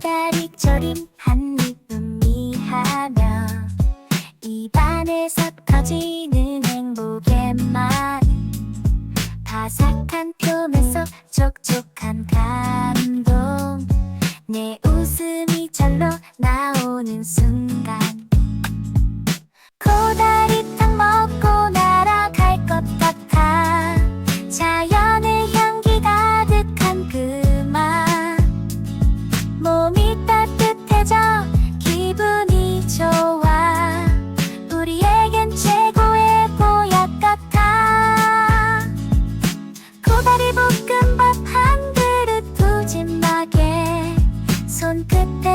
꼬다리 절임 한입 음 미하며 입안에서 터지는 행복의 맛 바삭한 표면 속 촉촉한 감동. 내 웃음이 절로 나오는 순간 코다리 볶음밥 한 그릇 푸짐하게 손끝에서